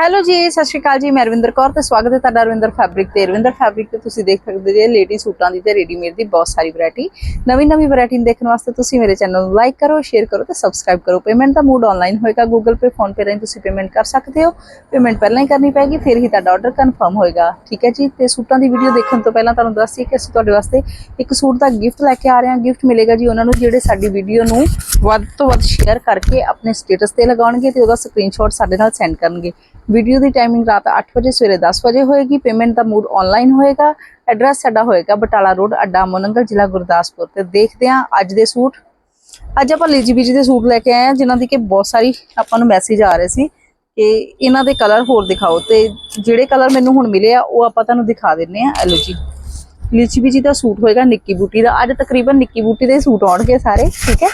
Hello ਜੀ, ਸਤਿ ਸ਼੍ਰੀ ਅਕਾਲ ਜੀ, ਮੈਂ ਰਵਿੰਦਰ ਕੌਰ ਤੇ ਸਵਾਗਤ ਹੈ ਤੁਹਾਡਾ ਰਵਿੰਦਰ ਫੈਬਰਿਕ ਤੇ। ਰਵਿੰਦਰ ਫੈਬਰਿਕ ਤੇ ਤੁਸੀਂ ਦੇਖ ਸਕਦੇ ਜੇ ਲੇਡੀ ਸੂਟਾਂ ਦੀ ਤੇ ਰੈਡੀਮੇਡ ਦੀ ਬਹੁਤ ਸਾਰੀ ਵੈਰਾਈਟੀ ਨਵੀਂ ਨਵੀਂ ਵੈਰਾਈਟੀ ਦੇਖਣ ਵਾਸਤੇ ਤੁਸੀਂ ਮੇਰੇ ਚੈਨਲ ਨੂੰ ਲਾਈਕ ਕਰੋ ਸ਼ੇਅਰ ਕਰੋ ਤੇ ਸਬਸਕ੍ਰਾਈਬ ਕਰੋ। ਪੇਮੈਂਟ ਦਾ ਮੂਡ ਆਨਲਾਈਨ ਹੋਏਗਾ ਗੂਗਲ ਪੇ ਫੋਨ ਪੇ ਰਾਹੀਂ ਤੁਸੀਂ ਪੇਮੈਂਟ ਕਰ ਸਕਦੇ ਹੋ। ਪੇਮੈਂਟ ਪਹਿਲਾਂ ਹੀ ਕਰਨੀ ਪੈਗੀ, ਫਿਰ ਹੀ ਤੁਹਾਡਾ ਆਰਡਰ ਕਨਫਰਮ ਹੋਏਗਾ। ਠੀਕ ਹੈ ਜੀ? ਤੇ ਸੂਟਾਂ ਦੀ ਵੀਡੀਓ ਦੇਖਣ ਤੋਂ ਪਹਿਲਾਂ ਤੁਹਾਨੂੰ ਦੱਸ ਦਈਏ ਕਿ ਅਸੀਂ ਤੁਹਾਡੇ ਵਾਸਤੇ ਇੱਕ ਸੂਟ ਦਾ ਗਿਫਟ ਲੈ ਕੇ ਆ ਰਹੇ ਹਾਂ। ਗਿਫਟ ਮਿਲੇਗਾ ਜੀ ਉਹਨਾਂ ਨੂੰ ਜਿਹੜੇ ਸਾਡੀ ਵੀਡੀਓ ਨੂੰ ਵੱਧ ਤੋਂ ਵੱਧ ਸ਼ੇਅਰ ਕਰਕੇ ਆਪਣੇ ਸਟੇਟਸ ਤੇ ਲਗਾਉਣਗੇ ਤੇ ਉਹਦਾ ਸਕਰੀਨਸ਼ਾਟ ਸਾਡੇ ਨਾਲ ਸੈਂਡ ਕਰਨਗੇ। ਵੀਡੀਓ ਦੀ ਟਾਈਮਿੰਗ ਰਾਤ 8 ਵਜੇ, ਸਵੇਰੇ 10 ਵਜੇ ਹੋਏਗੀ। ਪੇਮੈਂਟ ਦਾ ਮੂਡ ਆਨਲਾਈਨ ਹੋਏਗਾ। ਐਡਰੈਸ ਸਾਡਾ ਹੋਏਗਾ ਬਟਾਲਾ ਰੋਡ, ਅੱਡਾ ਮੋਨੰਗਲ, ਜ਼ਿਲ੍ਹਾ ਗੁਰਦਾਸਪੁਰ। ਤੇ ਦੇਖਦੇ ਹਾਂ ਅੱਜ ਦੇ ਸੂਟ। ਅੱਜ ਆਪਾਂ ਲੀਜੀ ਬੀਜੀ ਦੇ ਸੂਟ ਲੈ ਕੇ ਆਏ ਹਾਂ, ਜਿਨ੍ਹਾਂ ਦੀ ਕਿ ਬਹੁਤ ਸਾਰੀ ਆਪਾਂ ਨੂੰ ਮੈਸੇਜ ਆ ਰਹੇ ਸੀ ਕਿ ਇਹਨਾਂ ਦੇ ਕਲਰ ਹੋਰ ਦਿਖਾਓ। ਤੇ ਜਿਹੜੇ ਕਲਰ ਮੈਨੂੰ ਹੁਣ ਮਿਲੇ ਆ, ਉਹ ਆਪਾਂ ਤੁਹਾਨੂੰ ਦਿਖਾ ਦਿੰਨੇ ਆ ਐਲੋ ਜੀ। ਲੀਚੀ ਬੀਜੀ ਦਾ ਸੂਟ ਹੋਏਗਾ ਨਿੱਕੀ ਬੂਟੀ ਦਾ। ਅੱਜ ਤਕਰੀਬਨ ਨਿੱਕੀ ਬੂਟੀ ਦੇ ਸੂਟ ਆਉਣਗੇ ਸਾਰੇ, ਠੀਕ ਹੈ?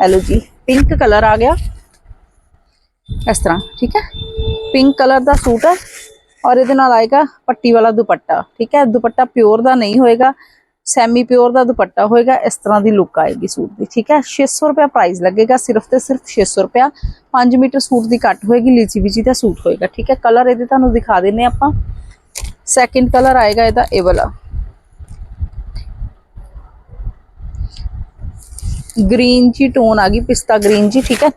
ਐਲੋ ਜੀ। ਪਿੰਕ ਕਲਰ ਆ ਗਿਆ। ਇਸ ਤਰ੍ਹਾਂ, ਠੀਕ ਹੈ? ਪਿੰਕ ਕਲਰ ਦਾ ਸੂਟ ਹੈ ਔਰ ਇਹਦੇ ਨਾਲ ਆਏਗਾ ਪੱਟੀ ਵਾਲਾ ਦੁਪੱਟਾ, ਠੀਕ ਹੈ? ਦੁਪੱਟਾ ਪਿਓਰ ਦਾ ਨਹੀਂ ਹੋਏਗਾ ਸੈਮੀ ਪਿਓਰ ਦਾ ਦੁਪੱਟਾ ਹੋਏਗਾ, ਇਸ ਤਰ੍ਹਾਂ ਦੀ ਲੁੱਕ ਆਏਗੀ ਸੂਟ ਦੀ, ਠੀਕ ਹੈ? 600 ਰੁਪਏ ਪ੍ਰਾਈਸ ਲੱਗੇਗਾ, ਸਿਰਫ ਤੇ ਸਿਰਫ 600 ਰੁਪਏ 5 ਮੀਟਰ ਸੂਟ ਦੀ ਕੱਟ ਹੋਏਗੀ, ਲੀਚੀ ਬੀਜੀ ਦਾ ਸੂਟ ਹੋਏਗਾ, ਠੀਕ ਹੈ? ਕਲਰ ਇਹਦੇ ਤੁਹਾਨੂੰ ਦਿਖਾ ਦਿੰਨੇ ਆਪਾਂ। ਸੈਕਿੰਡ ਕਲਰ ਆਏਗਾ ਇਹਦਾ, ਇਹ ਵਾਲਾ। ਗ੍ਰੀਨ ਜੀ ਟੋਨ ਆ ਗਈ, ਪਿਸਤਾ ਗ੍ਰੀਨ ਜੀ, ਠੀਕ ਹੈ?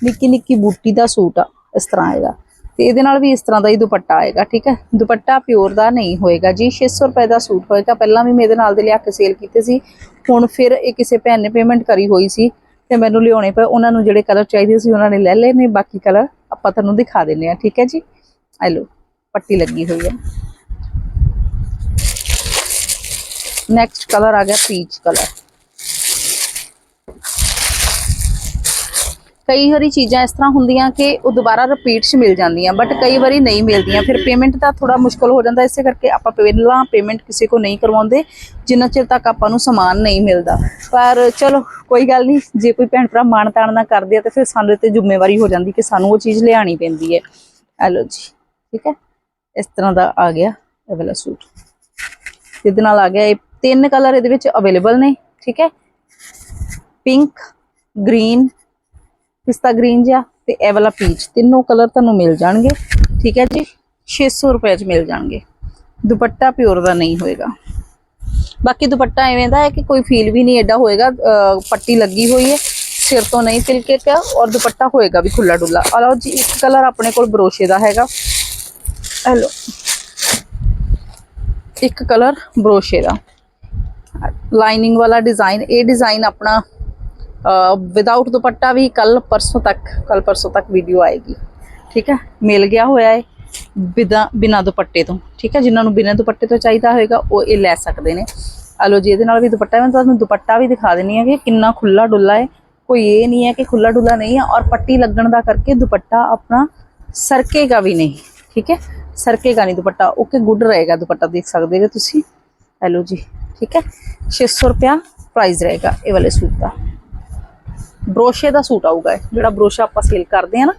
ਨਿੱਕੀ ਨਿੱਕੀ ਬੂਟੀ ਦਾ ਸੂਟ ਆ, ਇਸ ਤਰ੍ਹਾਂ ਆਏਗਾ। ਤੇ ਇਹਦੇ ਨਾਲ ਵੀ ਇਸ ਤਰ੍ਹਾਂ ਦਾ ਹੀ ਦੁਪੱਟਾ ਆਏਗਾ, ਠੀਕ ਹੈ? ਦੁਪੱਟਾ ਪਿਓਰ ਦਾ ਨਹੀਂ ਹੋਏਗਾ ਜੀ। 600 ਰੁਪਏ ਦਾ ਸੂਟ ਹੋਏਗਾ। ਪਹਿਲਾਂ ਵੀ ਮੇਰੇ ਨਾਲ ਦੇ ਲਿਆ ਕੇ ਸੇਲ ਕੀਤੇ ਸੀ। ਹੁਣ ਫਿਰ ਇਹ ਕਿਸੇ ਭੈਣ ਨੇ ਪੇਮੈਂਟ ਕਰੀ ਹੋਈ ਸੀ ਤੇ ਮੈਨੂੰ ਲਿਆਉਣੇ ਪਏ। ਉਹਨਾਂ ਨੂੰ ਜਿਹੜੇ ਕਲਰ ਚਾਹੀਦੇ ਸੀ ਉਹਨਾਂ ਨੇ ਲੈ ਲਏ ਨੇ। ਬਾਕੀ ਕਲਰ ਆਪਾਂ ਤੁਹਾਨੂੰ ਦਿਖਾ ਦਿੰਨੇ ਆ ਠੀਕ ਹੈ ਜੀ? ਆ ਲਓ, ਪੱਟੀ ਲੱਗੀ ਹੋਈ ਹੈ। ਨੈਕਸਟ ਕਲਰ ਆ ਗਿਆ ਪੀਚ ਕਲਰ ਕਈ ਵਾਰੀ ਚੀਜ਼ਾਂ ਇਸ ਤਰ੍ਹਾਂ ਹੁੰਦੀਆਂ ਕਿ ਉਹ ਦੁਬਾਰਾ ਰਿਪੀਟ 'ਚ ਮਿਲ ਜਾਂਦੀਆਂ ਬਟ ਕਈ ਵਾਰੀ ਨਹੀਂ ਮਿਲਦੀਆਂ। ਫਿਰ ਪੇਮੈਂਟ ਦਾ ਥੋੜਾ ਮੁਸ਼ਕਲ ਹੋ ਜਾਂਦਾ, ਇਸੇ ਕਰਕੇ ਆਪਾਂ ਪਹਿਲਾਂ ਪੇਮੈਂਟ ਕਿਸੇ ਕੋ ਨਹੀਂ ਕਰਵਾਉਂਦੇ, ਜਿੰਨਾ ਚਿਰ ਤੱਕ ਆਪਾਂ ਨੂੰ ਸਮਾਨ ਨਹੀਂ ਮਿਲਦਾ। ਪਰ ਚਲੋ, ਕੋਈ ਗੱਲ ਨਹੀਂ, ਜੇ ਕੋਈ ਭੈਣ ਭਰਾ ਮਾਣ ਤਾਣ ਨਾ ਕਰਦੇ ਆ, ਤੇ ਫਿਰ ਸਾਡੇ ਤੇ ਜ਼ਿੰਮੇਵਾਰੀ ਹੋ ਜਾਂਦੀ ਕਿ ਸਾਨੂੰ ਉਹ ਚੀਜ਼ ਲਿਆਣੀ ਪੈਂਦੀ ਹੈ। ਹੈਲੋ ਜੀ, ਠੀਕ ਹੈ? ਇਸ ਤਰ੍ਹਾਂ ਦਾ ਆ ਗਿਆ ਇਹ ਵਾਲਾ ਸੂਟ। ਇਹਦੇ ਨਾਲ ਆ ਗਿਆ ਇਹ, ਤਿੰਨ ਕਲਰ ਇਹਦੇ ਵਿੱਚ ਅਵੇਲੇਬਲ ਨੇ, ਠੀਕ ਹੈ? ਪਿੰਕ ਗ੍ਰੀਨ ਪਿਸਤਾ ਗ੍ਰੀਨ ਜਿਹਾ ਤੇ ਇਹ ਵਾਲਾ ਪੀਚ। ਤਿੰਨੋਂ ਕਲਰ ਤੁਹਾਨੂੰ ਮਿਲ ਜਾਣਗੇ। ਠੀਕ ਹੈ ਜੀ? 600 ਰੁਪਏ ਚ ਮਿਲ ਜਾਣਗੇ। ਦੁਪੱਟਾ ਪਿਓਰ ਦਾ ਨਹੀਂ ਹੋਏਗਾ। ਬਾਕੀ ਦੁਪੱਟਾ ਐਵੇਂ ਦਾ ਹੈ ਕਿ ਕੋਈ ਫੀਲ ਵੀ ਨਹੀਂ ਐਡਾ ਹੋਏਗਾ। ਪੱਟੀ ਲੱਗੀ ਹੋਈ ਹੈ, ਸਿਰ ਤੋਂ ਨਹੀਂ ਤਿਲਕੇ ਪਿਆ ਔਰ ਦੁਪੱਟਾ ਹੋਏਗਾ ਵੀ ਖੁੱਲਾ ਡੁੱਲਾ ਆ ਲਓ ਜੀ, ਇੱਕ ਕਲਰ ਆਪਣੇ ਕੋਲ ਬਰੋਸ਼ੇ ਦਾ ਹੈਗਾ। ਹੈਲੋ ਇੱਕ ਕਲਰ ਬਰੋਸ਼ੇ ਦਾ। ਲਾਈਨਿੰਗ ਵਾਲਾ ਡਿਜ਼ਾਈਨ, ਇਹ ਡਿਜ਼ਾਈਨ ਆਪਣਾ ਵਿਦਆਊਟ ਦੁਪੱਟਾ ਵੀ ਕੱਲ ਪਰਸੋਂ ਤੱਕ, ਕੱਲ ਪਰਸੋਂ ਤੱਕ ਵੀਡੀਓ ਆਏਗੀ। ਠੀਕ ਹੈ? ਮਿਲ ਗਿਆ ਹੋਇਆ ਹੈ ਬਿਨਾ ਬਿਨਾ ਦੁਪੱਟੇ ਤੋਂ। ਠੀਕ ਹੈ? ਜਿਨ੍ਹਾਂ ਨੂੰ ਬਿਨਾ ਦੁਪੱਟੇ ਤੋਂ ਚਾਹੀਦਾ ਹੋਏਗਾ, ਉਹ ਇਹ ਲੈ ਸਕਦੇ ਨੇ। ਆ ਜੀ, ਇਹਦੇ ਨਾਲ ਵੀ ਦੁਪੱਟਾ ਮੈਂ ਤੁਹਾਨੂੰ ਦੁਪੱਟਾ ਵੀ ਦਿਖਾ ਦਿੰਨੀ ਆ ਕਿ ਕਿੰਨਾ ਖੁੱਲਾ ਡੁੱਲਾ ਹੈ ਕੋਈ ਇਹ ਨਹੀਂ ਹੈ ਕਿ ਖੁੱਲਾ ਡੁੱਲਾ ਨਹੀਂ ਹੈ ਔਰ ਪੱਟੀ ਲੱਗਣ ਦਾ ਕਰਕੇ ਦੁਪੱਟਾ ਆਪਣਾ ਸਰਕੇਗਾ ਵੀ ਨਹੀਂ। ਠੀਕ ਹੈ? ਸਰਕੇਗਾ ਨਹੀਂ ਦੁਪੱਟਾ। ਓਕੇ, ਗੁੱਡ ਰਹੇਗਾ ਦੁਪੱਟਾ, ਦੇਖ ਸਕਦੇ ਹੋ ਤੁਸੀਂ। ਹੈਲੋ ਜੀ, ਠੀਕ ਹੈ? 600 ਰੁਪਿਆ ਪ੍ਰਾਈਸ ਰਹੇਗਾ ਇਹ ਵਾਲੇ ਸੂਟ ਦਾ। ਬਰੋਸ਼ੇ ਦਾ ਸੂਟ ਆਊਗਾ ਜਿਹੜਾ ਬਰੋਸ਼ਾ ਆਪਾਂ ਸੇਲ ਕਰਦੇ ਆ ਨਾ,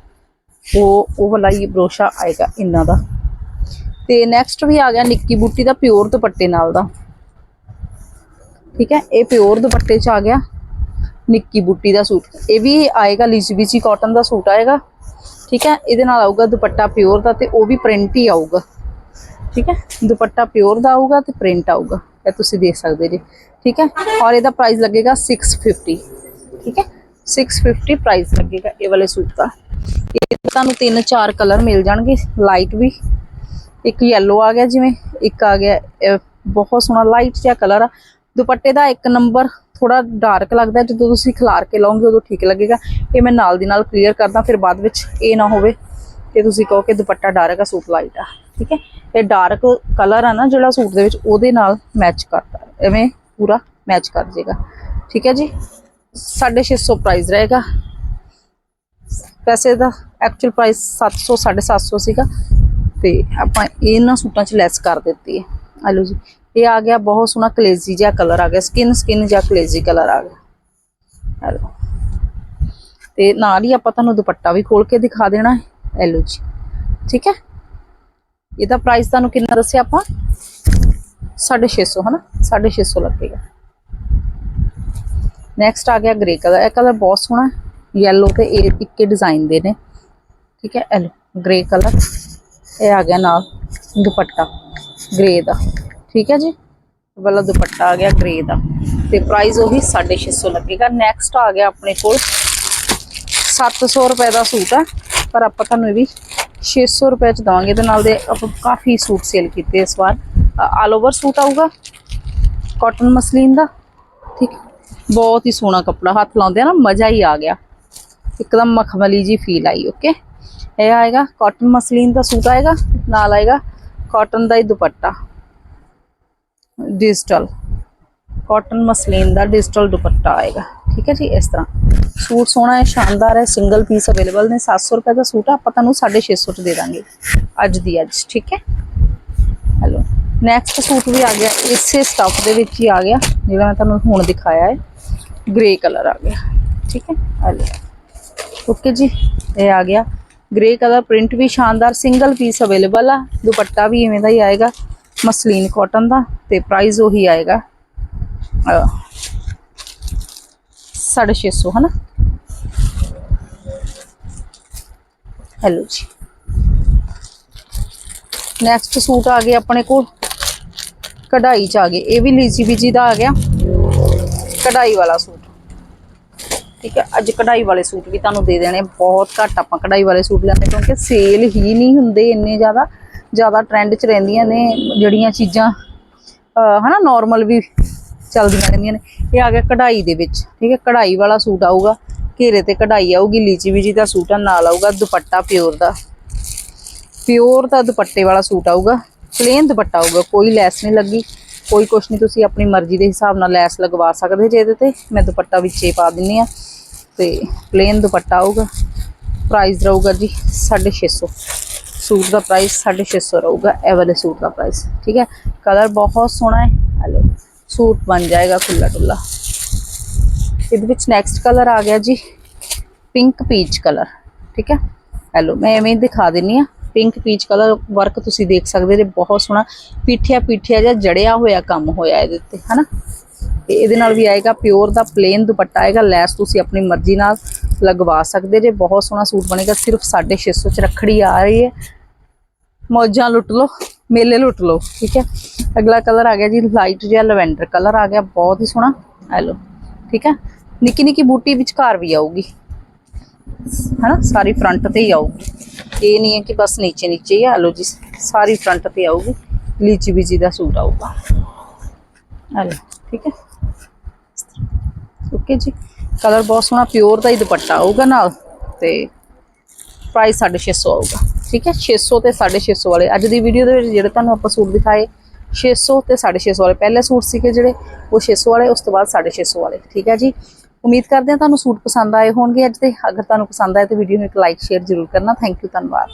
ਉਹ ਉਹ ਵਾਲਾ ਹੀ ਬਰੋਸ਼ਾ ਆਏਗਾ ਇਹਨਾਂ ਦਾ। ਤੇ ਨੈਕਸਟ ਵੀ ਆ ਗਿਆ ਨਿੱਕੀ ਬੂਟੀ ਦਾ ਪਿਓਰ ਦੁਪੱਟੇ ਨਾਲ ਦਾ। ਠੀਕ ਹੈ, ਇਹ ਪਿਓਰ ਦੁਪੱਟੇ ਚ ਆ ਗਿਆ ਨਿੱਕੀ ਬੂਟੀ ਦਾ ਸੂਟ। ਇਹ ਵੀ ਆਏਗਾ ਲਿਜਬੀਚੀ ਕਾਟਨ ਦਾ ਸੂਟ ਆਏਗਾ। ਠੀਕ ਹੈ, ਇਹਦੇ ਨਾਲ ਆਊਗਾ ਦੁਪੱਟਾ ਪਿਓਰ ਦਾ ਤੇ ਉਹ ਵੀ ਪ੍ਰਿੰਟ ਹੀ ਆਊਗਾ। ਠੀਕ ਹੈ, ਦੁਪੱਟਾ ਪਿਓਰ ਦਾ ਆਊਗਾ ਤੇ ਪ੍ਰਿੰਟ ਆਊਗਾ। ਇਹ ਤੁਸੀਂ ਦੇਖ ਸਕਦੇ ਜੀ। ਠੀਕ ਹੈ, ਔਰ ਇਹਦਾ ਪ੍ਰਾਈਸ ਲੱਗੇਗਾ 650 ਠੀਕ ਹੈ 650 ਪ੍ਰਾਈਸ ਲੱਗੇਗਾ ਇਹ ਵਾਲੇ ਸੂਟ ਦਾ। ਇਹ ਤੁਹਾਨੂੰ ਤਿੰਨ ਚਾਰ ਕਲਰ ਮਿਲ ਜਾਣਗੇ ਲਾਈਟ ਵੀ। ਇੱਕ yellow ਆ ਗਿਆ ਜਿਵੇਂ, ਇੱਕ ਆ ਗਿਆ ਬਹੁਤ ਸੋਹਣਾ ਲਾਈਟ ਜਿਹਾ ਕਲਰ ਆ। ਦੁਪੱਟੇ ਦਾ ਇੱਕ ਨੰਬਰ ਥੋੜਾ ਡਾਰਕ ਲੱਗਦਾ, ਜਦੋਂ ਤੁਸੀਂ ਖਿਲਾਰ ਕੇ ਲਾਓਗੇ ਉਦੋਂ ਠੀਕ ਲੱਗੇਗਾ। ਇਹ ਮੈਂ ਨਾਲ ਦੀ ਨਾਲ ਕਲੀਅਰ ਕਰਦਾ, ਫਿਰ ਬਾਅਦ ਵਿੱਚ ਇਹ ਨਾ ਹੋਵੇ ਕਿ ਤੁਸੀਂ ਕਹੋ ਕਿ ਦੁਪੱਟਾ ਡਾਰਕ ਆ, ਸੂਟ ਲਾਈਟ ਆ, ਠੀਕ ਹੈ? ਇਹ ਡਾਰਕ ਕਲਰ ਆ ਨਾ ਜਿਹੜਾ ਸੂਟ ਦੇ ਵਿੱਚ, ਉਹਦੇ ਨਾਲ ਮੈਚ ਕਰਦਾ। ਐਵੇਂ ਪੂਰਾ ਮੈਚ ਕਰ ਜੇਗਾ। ਠੀਕ ਹੈ ਜੀ? 650 ਪ੍ਰਾਈਸ ਰਹੇਗਾ। ਪੈਸੇ ਦਾ ਐਕਚੁਅਲ ਪ੍ਰਾਈਸ 700 750 ਸੀਗਾ। ਤੇ ਆਪਾਂ ਇਹਨਾਂ ਸੂਟਾਂ 'ਚ ਲੈਸ ਕਰ ਦਿੱਤੀ ਹੈ। ਆ ਲਓ ਜੀ, ਇਹ ਆ ਗਿਆ ਬਹੁਤ ਸੋਹਣਾ ਕਲੇਜ਼ੀ ਜਿਹਾ ਕਲਰ ਆ ਗਿਆ। ਸਕਿਨ ਸਕਿਨ ਜਿਹਾ ਕਲੇਜ਼ੀ ਕਲਰ ਆ ਗਿਆ। ਆ ਲਓ। ਤੇ ਨਾਲ ਹੀ ਆਪਾਂ ਤੁਹਾਨੂੰ ਦੁਪੱਟਾ ਵੀ ਖੋਲ ਕੇ ਦਿਖਾ ਦੇਣਾ ਹੈ। ਇਹ ਲਓ ਜੀ, ਠੀਕ ਹੈ? ਇਹਦਾ ਪ੍ਰਾਈਸ ਤੁਹਾਨੂੰ ਕਿੰਨਾ ਦੱਸਿਆ ਆਪਾਂ? 650 ਹਨਾ? 650 ਲੱਗੇਗਾ। ਨੈਕਸਟ ਆ ਗਿਆ ਗ੍ਰੇ ਕਲਰ ਇਹ ਕਲਰ ਬਹੁਤ ਸੋਹਣਾ ਯੈਲੋ ਤੇ ਇਹ ਇੱਕੇ ਡਿਜ਼ਾਈਨ ਦੇ ਨੇ ਠੀਕ ਹੈ ਇਹ ਲਓ ਗ੍ਰੇ ਕਲਰ ਇਹ ਆ ਗਿਆ ਨਾਲ ਦੁਪੱਟਾ ਗ੍ਰੇ ਦਾ ਠੀਕ ਹੈ ਜੀ ਇਹ ਵਾਲਾ ਦੁਪੱਟਾ ਆ ਗਿਆ ਗ੍ਰੇ ਦਾ ਤੇ ਪ੍ਰਾਈਸ ਉਹੀ 650 ਲੱਗੇਗਾ ਨੈਕਸਟ ਆ ਗਿਆ ਆਪਣੇ ਕੋਲ 700 ਰੁਪਏ ਦਾ ਸੂਟ ਹੈ ਪਰ ਆਪਾਂ ਤੁਹਾਨੂੰ ਇਹ ਵੀ 600 ਰੁਪਏ ਚ ਦਵਾਂਗੇ ਤੇ ਨਾਲ ਦੇ ਆਪਾਂ ਕਾਫੀ ਸੂਟ ਸੇਲ ਕੀਤੇ ਇਸ ਵਾਰ ਆਲ ਓਵਰ ਸੂਟ ਆਊਗਾ ਕਾਟਨ ਮਸਲੀਨ ਦਾ ਠੀਕ ਹੈ। ਬਹੁਤ ਹੀ ਸੋਹਣਾ ਕੱਪੜਾ, ਹੱਥ ਲਾਉਂਦੇ ਆ ਨਾ, ਮਜ਼ਾ ਹੀ ਆ ਗਿਆ। ਇੱਕਦਮ ਮਖਮਲੀ ਜੀ ਫੀਲ ਆਈ ਓਕੇ ਇਹ ਆਏਗਾ ਕਾਟਨ ਮਸਲੀਨ ਦਾ ਸੂਟ ਆਏਗਾ, ਨਾਲ ਆਏਗਾ ਕਾਟਨ ਦਾ ਹੀ ਦੁਪੱਟਾ। ਡਿਜੀਟਲ ਕਾਟਨ ਮਸਲੀਨ ਦਾ ਡਿਜੀਟਲ ਦੁਪੱਟਾ ਆਏਗਾ, ਠੀਕ ਹੈ ਜੀ, ਇਸ ਤਰ੍ਹਾਂ। ਸੂਟ ਸੋਹਣਾ ਹੈ, ਸ਼ਾਨਦਾਰ ਹੈ ਸਿੰਗਲ ਪੀਸ ਅਵੇਲੇਬਲ ਨੇ 700 ਰੁਪਏ ਦਾ ਸੂਟ ਆ, ਆਪਾਂ ਤੁਹਾਨੂੰ 650 ਚ ਦੇ ਦਾਂਗੇ, ਅੱਜ ਦੀ ਅੱਜ, ਠੀਕ ਹੈ? ਹੈਲੋ ਨੈਕਸਟ ਸੂਟ ਵੀ ਆ ਗਿਆ ਇਸੇ ਸਟਫ ਦੇ ਵਿੱਚ ਹੀ ਆ ਗਿਆ ਜਿਹੜਾ ਮੈਂ ਤੁਹਾਨੂੰ ਹੁਣ ਦਿਖਾਇਆ ਹੈ। ਗ੍ਰੇ ਕਲਰ ਆ ਗਿਆ ਠੀਕ ਹੈ? ਹੈਲੋ ਓਕੇ ਜੀ ਇਹ ਆ ਗਿਆ। ਗ੍ਰੇ ਕਲਰ ਪ੍ਰਿੰਟ ਵੀ ਸ਼ਾਨਦਾਰ ਸਿੰਗਲ ਪੀਸ ਅਵੇਲੇਬਲ ਆ। ਦੁਪੱਟਾ ਵੀ ਇਵੇਂ ਦਾ ਹੀ ਆਏਗਾ ਮਸਲੀਨ ਕਾਟਨ ਦਾ ਤੇ ਪ੍ਰਾਈਸ ਉਹੀ ਆਏਗਾ। ਅਹ, ਸਾਢੇ ਛੇ ਸੌ ਹਨਾ? ਹੈਲੋ ਜੀ। ਨੈਕਸਟ ਸੂਟ ਆ ਗਿਆ ਆਪਣੇ ਕੋਲ। ਕਢਾਈ ਚ ਆ ਗਏ। ਇਹ ਵੀ ਲੀਜੀ ਬੀਜੀ ਦਾ ਆ ਗਿਆ। ਕਢਾਈ ਵਾਲਾ ਸੂਟ। ਠੀਕ ਹੈ, ਅੱਜ ਕਢਾਈ ਵਾਲੇ ਸੂਟ ਵੀ ਤੁਹਾਨੂੰ ਦੇ ਦੇਣੇ। ਬਹੁਤ ਘੱਟ ਆਪਾਂ ਕਢਾਈ ਵਾਲੇ ਸੂਟ ਲੈਂਦੇ, ਕਿਉਂਕਿ ਸੇਲ ਹੀ ਨਹੀਂ ਹੁੰਦੇ ਇੰਨੇ ਜ਼ਿਆਦਾ। ਜ਼ਿਆਦਾ ਟ੍ਰੈਂਡ 'ਚ ਰਹਿੰਦੀਆਂ ਨੇ ਜਿਹੜੀਆਂ ਚੀਜ਼ਾਂ, ਅਹ, ਹਨਾ ਨਾਰਮਲ ਵੀ ਚੱਲਦੀਆਂ ਰਹਿੰਦੀਆਂ ਨੇ। ਇਹ ਆ ਗਿਆ ਕਢਾਈ ਦੇ ਵਿੱਚ। ਠੀਕ ਹੈ, ਕਢਾਈ ਵਾਲਾ ਸੂਟ ਆਊਗਾ। ਘੇਰੇ ਤੇ ਕਢਾਈ ਆਊਗੀ, ਲੀਚੀ ਵੀ ਜੀ ਦਾ ਸੂਟ ਆ, ਨਾਲ ਆਊਗਾ ਦੁਪੱਟਾ ਪਿਓਰ ਦਾ। ਪਿਓਰ ਦਾ ਦੁਪੱਟੇ ਵਾਲਾ ਸੂਟ ਆਊਗਾ। ਪਲੇਨ ਦੁਪੱਟਾ ਆਊਗਾ ਕੋਈ ਲੈਸ ਨਹੀਂ ਲੱਗੀ, ਕੋਈ ਕੁਛ ਨਹੀਂ, ਤੁਸੀਂ ਆਪਣੀ ਮਰਜ਼ੀ ਦੇ ਹਿਸਾਬ ਨਾਲ ਲੈਸ ਲਗਵਾ ਸਕਦੇ ਜੇ ਇਹਦੇ ਤੇ, ਮੈਂ ਦੁਪੱਟਾ ਵਿੱਚੇ ਪਾ ਦਿੰਨੀ ਆ, ਤੇ ਪਲੇਨ ਦੁਪੱਟਾ ਆਊਗਾ ਪ੍ਰਾਈਸ ਰਹੂਗਾ ਜੀ 650 ਸੂਟ ਦਾ ਪ੍ਰਾਈਸ 650 ਰਹੂਗਾ, ਇਹ ਵਾਲੇ ਸੂਟ ਦਾ ਪ੍ਰਾਈਸ ਠੀਕ ਹੈ? ਕਲਰ ਬਹੁਤ ਸੋਹਣਾ ਹੈ, ਹੈਲੋ, ਸੂਟ ਬਣ ਜਾਏਗਾ ਖੁੱਲਾ ਡੁੱਲਾ ਇਹਦੇ ਵਿੱਚ ਨੈਕਸਟ ਕਲਰ ਆ ਗਿਆ ਜੀ ਪਿੰਕ ਪੀਚ ਕਲਰ ਠੀਕ ਹੈ? ਹੈਲੋ ਮੈਂ ਐਵੇਂ ਹੀ ਦਿਖਾ ਦਿੰਨੀ ਆ। ਪਿੰਕ ਪੀਚ ਕਲਰ ਵਰਕ ਤੁਸੀਂ ਦੇਖ ਸਕਦੇ ਜੇ ਬਹੁਤ ਸੋਹਣਾ ਪੀਠਿਆ ਪੀਠਿਆ ਜਿਹਾ ਜੜਿਆ ਹੋਇਆ ਕੰਮ ਹੋਇਆ ਇਹਦੇ ਉੱਤੇ, ਹਨਾ? ਤੇ ਇਹਦੇ ਨਾਲ ਵੀ ਆਏਗਾ ਪਿਓਰ ਦਾ ਪਲੇਨ ਦੁਪੱਟਾ ਆਏਗਾ, ਲੈਸ ਤੁਸੀਂ ਆਪਣੀ ਮਰਜ਼ੀ ਨਾਲ ਲਗਵਾ ਸਕਦੇ ਜੇ ਬਹੁਤ ਸੋਹਣਾ ਸੂਟ ਬਣੇਗਾ, ਸਿਰਫ 650 ਚ ਰੱਖੜੀ ਆ ਰਹੀ ਹੈ। ਮੌਜਾਂ ਲੁੱਟ ਲਓ, ਮੇਲੇ ਲੁੱਟ ਲਓ, ਠੀਕ ਹੈ? ਅਗਲਾ ਕਲਰ ਆ ਗਿਆ ਜੀ ਲਾਈਟ ਜਿਹਾ ਲਵੈਂਡਰ ਕਲਰ ਆ ਗਿਆ, ਬਹੁਤ ਹੀ ਸੋਹਣਾ ਆ ਲਓ, ਠੀਕ ਹੈ? ਨਿੱਕੀ ਨਿੱਕੀ ਬੂਟੀ ਵਿਚਕਾਰ ਵੀ ਆਊਗੀ। ਹਨਾ? ਸਾਰੀ ਫਰੰਟ ਤੇ ਹੀ ਆਊਗੀ। ਇਹ ਨਹੀਂ ਹੈ ਕਿ ਬਸ ਨੀਚੇ ਨੀਚੇ ਹੀ ਆ। ਲਓ ਜੀ, ਸਾਰੀ ਫਰੰਟ ਤੇ ਆਊਗੀ। ਲੀਚੀ ਬੀਜੀ ਦਾ ਸੂਟ ਆਊਗਾ। ਆ ਠੀਕ ਹੈ? ਓਕੇ ਜੀ। ਕਲਰ ਬਹੁਤ ਸੋਹਣਾ ਪਿਓਰ ਦਾ ਹੀ ਦੁਪੱਟਾ ਆਊਗਾ ਨਾਲ ਤੇ ਪ੍ਰਾਈਸ 650 ਆਊਗਾ। ਠੀਕ ਹੈ? 600 ਤੇ 650 ਵਾਲੇ। ਅੱਜ ਦੀ ਵੀਡੀਓ ਦੇ ਵਿੱਚ ਜਿਹੜੇ ਤੁਹਾਨੂੰ ਆਪਾਂ ਸੂਟ ਦਿਖਾਏ 600 ਤੇ 650 ਵਾਲੇ। ਪਹਿਲੇ ਸੂਟ ਸੀਗੇ ਜਿਹੜੇ, ਉਹ 600 ਵਾਲੇ, ਉਸ ਤੋਂ ਬਾਅਦ 650 ਵਾਲੇ। ਠੀਕ ਹੈ ਜੀ? ਉਮੀਦ ਕਰਦੇ ਹਾਂ ਤੁਹਾਨੂੰ ਸੂਟ ਪਸੰਦ ਆਏ ਹੋਣਗੇ ਅੱਜ ਦੇ। ਅਗਰ ਤੁਹਾਨੂੰ ਪਸੰਦ ਆਏ ਤਾਂ ਵੀਡੀਓ ਨੂੰ ਇੱਕ ਲਾਈਕ ਸ਼ੇਅਰ ਜ਼ਰੂਰ ਕਰਨਾ। ਥੈਂਕ ਯੂ ਧੰਨਵਾਦ।